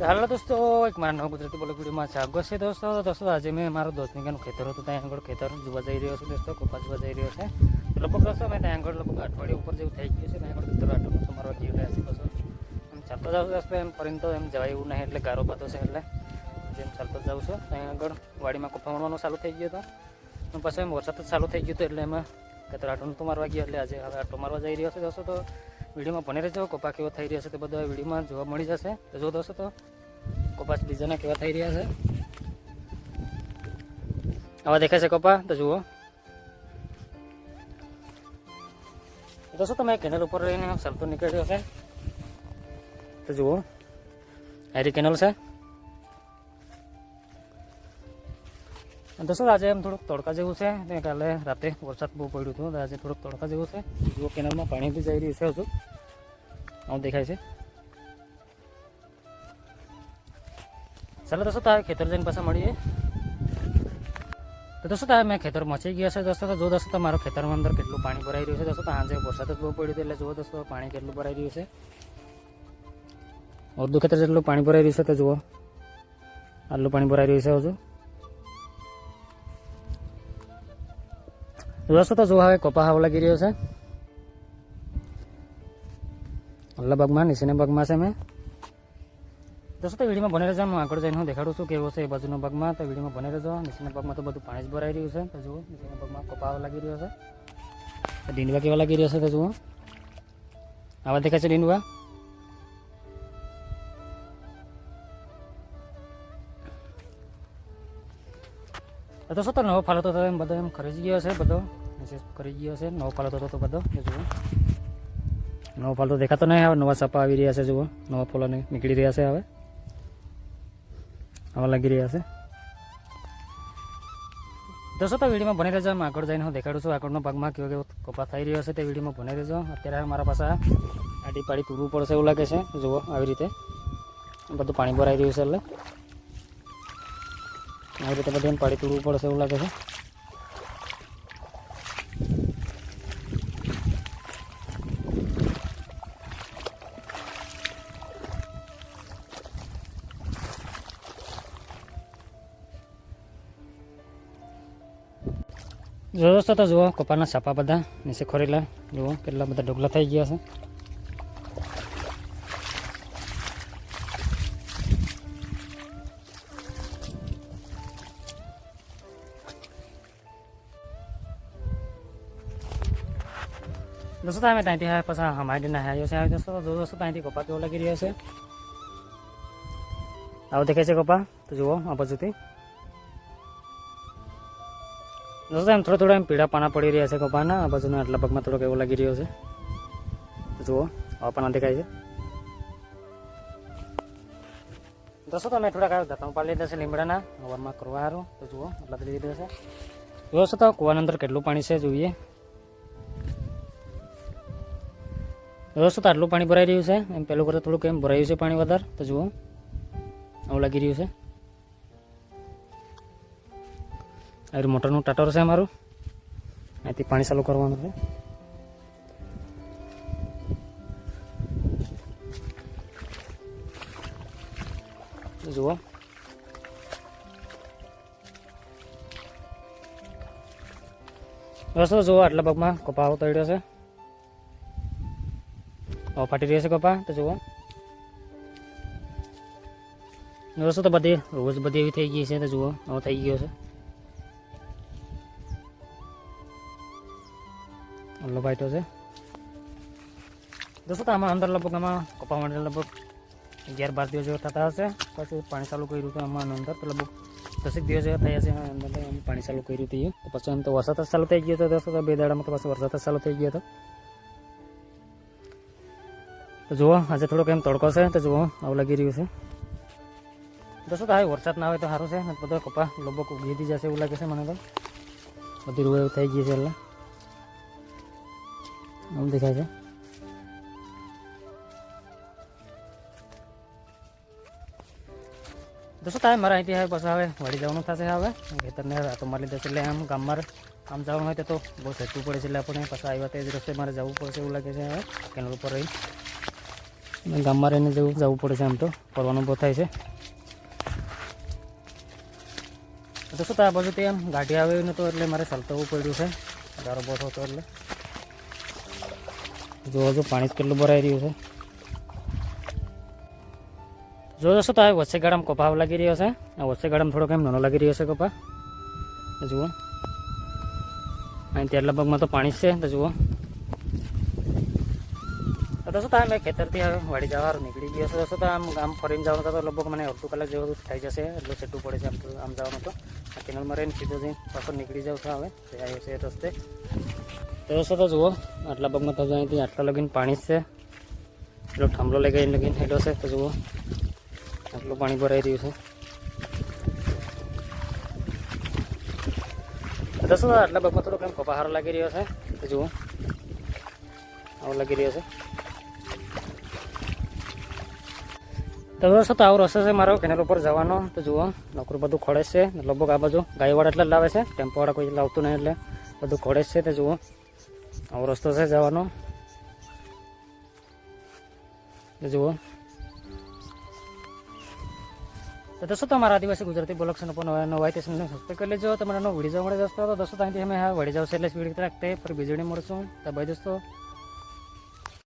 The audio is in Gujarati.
તો હાલો દોસ્તો, એક મારા નવ ગુજરાતી બોલો વિડીયોમાં સ્વાગત છે દોસ્તો. દોસ્તો, આજે મેં મારો દોસ્ત વીઘાનું ખેતર હતું, ત્યાં આગળ ખેતર જોવા જઈ રહ્યો છું દોસ્તો, કપાસ જોવા જઈ રહ્યો છે. લગભગ દોસ્તો મેં ત્યાં આગળ લગભગ અઠવાડિયા ઉપર જેવું થઈ ગયું છે, ત્યાં આગળ ખેતર આટલું તો મારો ગયો રહ્યા છે બસો એમ ચાલતો જાઉં દોસ્તો, એમ ફરીને તો એમ જવાય એવું નહીં, એટલે ગારો પાતો છે, એટલે જેમ ચાલતો જાઉં છું. ત્યાં આગળ વાડીમાં કપા મળવાનું ચાલુ થઈ ગયું હતું. પછી એમ વરસાદ ચાલુ થઈ ગયું હતું, એટલે એમાં ખેતર આટલું તો મારવા ગયો, એટલે આજે હવે આટો મારવા જઈ રહ્યો છે દોસ્તો. તો વિડીયોમાં ભણી રહેજો. કપા કેવા થઈ રહ્યો છે તે બધા વિડીયોમાં જોવા મળી જશે. તો જો દોસ્તો, તો કપાસ બીજાના કેવા થઈ રહ્યા છે? આવા દેખાય છે કપા? તો જુઓ. દોસ્તો, તમે કેનલ ઉપર રહીને સરતો નીકળ્યો છે તો જુઓ. આરી કેનલ છે. દોસ્તો આજે એમ થોડુંક તડકા જેવું છે ને કાલે રાતે વરસાદ બહુ પડ્યું હતું આજે થોડુંક તડકા જેવું છે. જુઓ, કેનાલમાં પાણી બી જઈ રહ્યું છે હજુ. આવું દેખાય છે. ચાલો દોસ્તો, તારે ખેતર જઈને પાછા મળીએ. તો દોસ્તો, તારે મેં ખેતર મચી ગયા છે દોસ્તો જો દોસ્તો મારો ખેતરમાં અંદર કેટલું પાણી ભરાઈ રહ્યું છે દોસ્તો. સાંજે વરસાદ જ બહુ પડ્યું હતું, એટલે જુઓ દોસ્તો, પાણી કેટલું ભરાઈ રહ્યું છે. અડધું ખેતર જેટલું પાણી ભરાઈ રહ્યું છે, તો જુઓ. આટલું પાણી ભરાઈ રહ્યું છે હજુ. દોસ્તો તો જો હવે કપા હાવ લાગી રહ્યો છે અલ્લા ભાગમાં નીચેના ભાગમાં છે મેં તો વિડીયોમાં બને રહેજો હું આગળ જઈને હું દેખાડું છું કેવો છે એ બાજુના ભાગમાં તો વિડીયોમાં બને રહેજો નીચેના ભાગમાં તો બધું પાણી જ ભરાઈ રહ્યું છે તો જુઓ નીચેના ભાગમાં કપાવ લાગી રહ્યો છે ડીંડવા કેવા લાગી રહ્યો છે તો જુઓ આવા દેખાય છે ડીંડવા તો શું તો નવો ફાલતો તો એમ બધો એમ ખરીદી ગયો છે બધો મેસેજ કરી ગયો છે. નવો ફાલતો હતો તો બધો. એ જુઓ. નવો પાલો દેખાતો નહીં. હવે નવા સપા આવી રહ્યા છે, જુઓ. નવા ફૂલો નીકળી રહ્યા છે હવે. આવા લાગી રહ્યા છે. દોસ્તો, તો વિડીયોમાં બની રહેજો. હું આગળ જઈને હું દેખાડું છું આગળનો ભાગમાં કેવો કેવો કપા થઈ રહ્યો છે તે વિડીયોમાં ભણી રહેજો. અત્યારે મારા પાસે આડી પાડી તૂરવું પડશે એવું લાગે છે. જુઓ, આવી રીતે. બધું પાણી ભરાઈ રહ્યું છે એટલે. આવી રીતે બધું પાડી તૂરવું પડશે એવું લાગે છે. દોસ્તો તો જુઓ કપાના છાપા બધા, નીચે ખોરેલા, જુઓ, કેટલા બધા ડોગલા થઈ ગયા છે. દોસ્તો અમે ત્યાંથી આવ્યા પછી હમાડીને આવ્યો છે. આવી દોસ્તો, તો દોસ્તો, ત્યાંથી કપા કેવો લાગી રહ્યો છે. આવું દેખાય છે કપા તો જુઓ, આ બાજુથી. દોસ્તો એમ થોડા થોડા એમ પીળા પાના પડી રહ્યા છે કપાના, આ બાજુના આટલા પગમાં થોડોક એવો લાગી રહ્યો છે. જુઓ, આવા પાના દેખાય છે. દોસ્તો તમે થોડાક દાંતમાં પાડી લીધા છે, લીમડાના? હવામાં કરવા સારું તો જુઓ, આટલા બધી લીધા છે. દોસ્તો તો, કુવાની અંદર કેટલું પાણી છે, જોઈએ. દોસ્તો આટલું પાણી ભરાઈ રહ્યું છે. એમ પેલું કરતાં થોડુંક એમ ભરાયું છે પાણી વધારે. તો જુઓ, આવું લાગી રહ્યું છે. આ મોટરનું ટાટર છે અમારું. અહીંથી પાણી ચાલુ કરવાનું છે. જુઓ. બસ જુઓ આટલા ભાગમાં કપાવો તળ્યો છે. હવે ફાટી રહ્યો છે કપા, તો જુઓ. દોસ્તો તો બધી રોજ બધી એવી થઈ ગઈ છે, તો જુઓ, હવે થઈ ગયો છે. અલ્લો બાઈટો છે. દોસ્તો તો આમાં અંદર લગભગ આમાં કપા માટે લગભગ અગિયાર બાર દિવસ થતા હશે. પછી પાણી ચાલુ કર્યું હતું આમાં અંદર, તો લગભગ દસેક દિવસ થયા છે અંદર પાણી ચાલુ કર્યું હતું તો પછી એમ તો વરસાદ જ ચાલુ થઈ ગયો હતો દોસ્તો તો બે દાડામાં તો પછી વરસાદ જ ચાલુ થઈ ગયો હતો. તો જુઓ, આજે થોડોક એમ તડકો છે, તો જુઓ, આવું લાગી રહ્યું છે. દોસ્તો તો હવે વરસાદ ના આવે તો સારું છે બધો કપા લગભગ ઉગી જશે એવું લાગે છે મને તો. બધી રૂ એવું થઈ ગઈ છે એટલે. આમ દેખાય છે. દોસ્તો, તારે મારા અહીંથી હવે પછી હવે વાડી જવાનું થશે હવે. ખેતરને રાતો મારી લીધા એટલે આમ ગામમાં આમ જવાનું હોય તો બહુ સેતું પડે છે, એટલે આપણે પાછા આવ્યા તે જ રસ્તે મારે જવું પડશે એવું લાગે છે હવે, કેનલ ઉપર રહી. ગામમાં રહીને જવું જવું પડે છે આમ તો, ફરવાનું બહુ થાય છે. તો શું થાય આ બાજુ તે આમ ગાડી આવે નતો એટલે મારે ચાલતું પડ્યું છે. વધારો બહુ થતો એટલે. જો હજુ પાણી કેટલું ભરાઈ રહ્યું છે. જો જોશો તો હવે વચ્ચે ગાડામાં કપાવ લાગી રહ્યો છે. આ વચ્ચે ગાડામાં થોડો કેમ નાનો લાગી રહ્યો છે કપા. જુઓ. અહીં ત્યાં લગભગમાં તો પાણી છે, તો જુઓ. તો શું થાય મેં ખેતરથી હવે વાડી જવાનું નીકળી ગયો છે. તો આમ આમ ફરીને જવાનું તો લગભગ મને અડધું કલાક જેવું થઈ જશે, એટલું છેટું પડે છે આમ આમ જવાનું તો. આ કેનલમાં રહીને સીધો જઈને પાછો નીકળી જાઉં છું હવે. આવ્યો છે રસ્તે તો શું તો જુઓ, આટલા પગમાં તો અહીંથી આટલા લગીને પાણી છે. એટલો થાંભલો લઈ ગઈ લગીને હેલો છે, તો જુઓ, આટલું પાણી ભરાઈ રહ્યું છે. શું, આટલા પગમાં થોડોક એમ કપાહારો લાગી રહ્યો છે? તો જુઓ, આવો લાગી રહ્યો છે. તો રસ્તો તો આવો રસ્તો છે મારો, કેનેલ ઉપર જવાનો. તો જુઓ, નોકરું બધું ખોડે છે. લગભગ આ બાજુ ગાયવાળા એટલે લાવે છે. ટેમ્પોવાળા કોઈ લાવતું નહીં એટલે બધું ખોડે છે. તે જુઓ આવો રસ્તો છે જવાનો. જુઓ. તો દોસ્તો, તમારા આદિવાસી ગુજરાતી બ્લોગ છે પણ નવા નવા ચેનલને સબસ્ક્રાઈબ કરી લેજો. તમારા નવો વીડિયો મળે દોસ્તો, તો દોસ્તો, ત્યાંથી અમે વળી જાવ છે એટલે સ્પીડ રાખતે પર વીજળી મળશું. તો ભાઈ દોસ્તો.